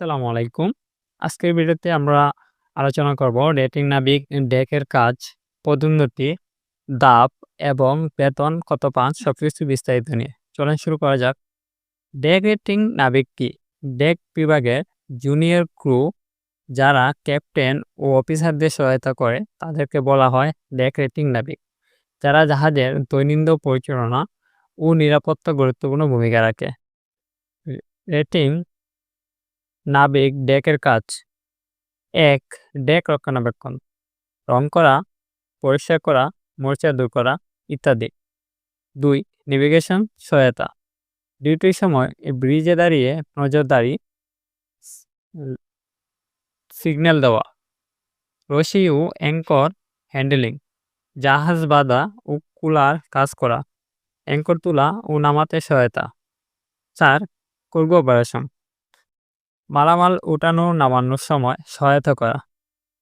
আসসালামু আলাইকুম। আজকের ভিডিওতে আমরা আলোচনা করব রেটিং নাবিক ডেকের কাজ, পদোন্নতি, দাপ এবং বেতন কত পান সবকিছু বিস্তারিত নিয়ে। চলেন শুরু করা যাক। ডেক রেটিং নাবিক কি? ডেক বিভাগের জুনিয়র ক্রু যারা ক্যাপ্টেন ও অফিসারদের সহায়তা করে তাদেরকে বলা হয় ডেক রেটিং নাবিক। যারা জাহাজের দৈনন্দিন পরিচালনা ও নিরাপত্তা গুরুত্বপূর্ণ ভূমিকা রাখে। রেটিং নাবিক ডেকের কাজ। এক, ডেক রক্ষণাবেক্ষণ। রং করা, পরিষ্কার করা, মরিচা দূর করা, ইত্যাদি। দুই, নেভিগেশন সহায়তা। ডিউটির সময় ব্রিজে দাঁড়িয়ে নজরদারি সিগন্যাল দেওয়া। রশি ও অ্যাঙ্কর হ্যান্ডেলিং। জাহাজ বাঁধা ও কুলার কাজ করা। অ্যাঙ্কর তোলা ও নামাতে সহায়তা। চার, কর্গ অপারেশন। মালামাল উঠানো নামানোর সময় সহায়তা করা।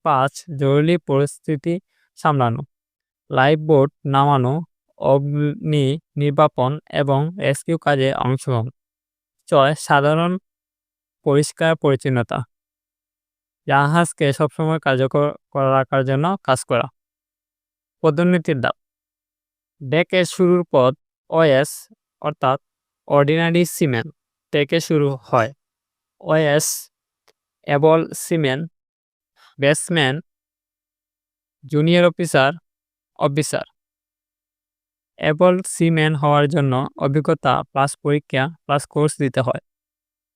পাঁচ, জরুরি পরিস্থিতি সামলানো। লাইফ বোট নামানো, অগ্নি নির্বাপন এবং রেস্কিউ কাজে অংশগ্রহণ। ছয়, সাধারণ পরিষ্কার পরিচ্ছন্নতা। জাহাজকে সবসময় কার্যকর করা, রাখার জন্য কাজ করা। পদোন্নতির দাব। ডেকের শুরুর পথ ওএস অর্থাৎ অর্ডিনারি সিমেন্ট থেকে শুরু হয়। OS able seaman, batsman, junior officer officer. Able seaman হওয়ার জন্য অভিজ্ঞতা প্লাস পরীক্ষা প্লাস কোর্স দিতে হয়।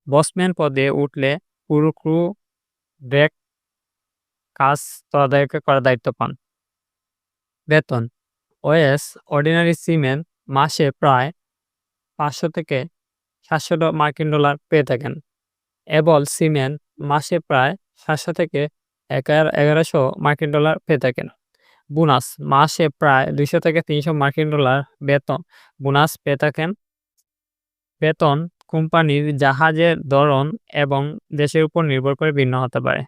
বসম্যান পদে উঠলে পুরো ক্রু ব্রেক কাজ তদারকি করার দায়িত্ব পান। বেতন, ওএস, অর্ডিনারি সিমেন মাসে প্রায় পাঁচশো থেকে সাতশো মার্কিন ডলার পেয়ে থাকেন। এবল সিমেন্ট মাসে প্রায় সাতশো থেকে এগারোশো মার্কিন ডলার পেয়ে থাকেন। বোনাস মাসে প্রায় দুইশো থেকে তিনশো মার্কিন ডলার বেতন। বোনাস পেয়ে থাকেন বেতন কোম্পানির জাহাজের ধরন এবং দেশের উপর নির্ভর করে ভিন্ন হতে পারে।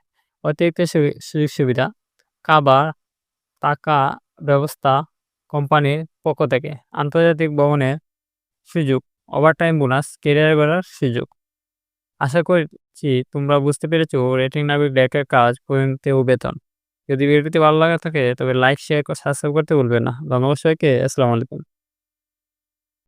অতিরিক্ত সুযোগ সুবিধা খাবার টাকা ব্যবস্থা কোম্পানির পক্ষ থেকে আন্তর্জাতিক ভবনের সুযোগ, ওভারটাইম বোনাস কেরিয়ার করার সুযোগ। আশা করছি তোমরা বুঝতে পেরেছ রেটিং নাবিক ডেকের কাজ পরিণতি ও বেতন। যদি ভিডিওটি ভালো লাগা থাকে, তবে লাইক শেয়ার সাবস্ক্রাইব করতে ভুলবেন না। ধন্যবাদ সবাইকে, আসসালামু আলাইকুম।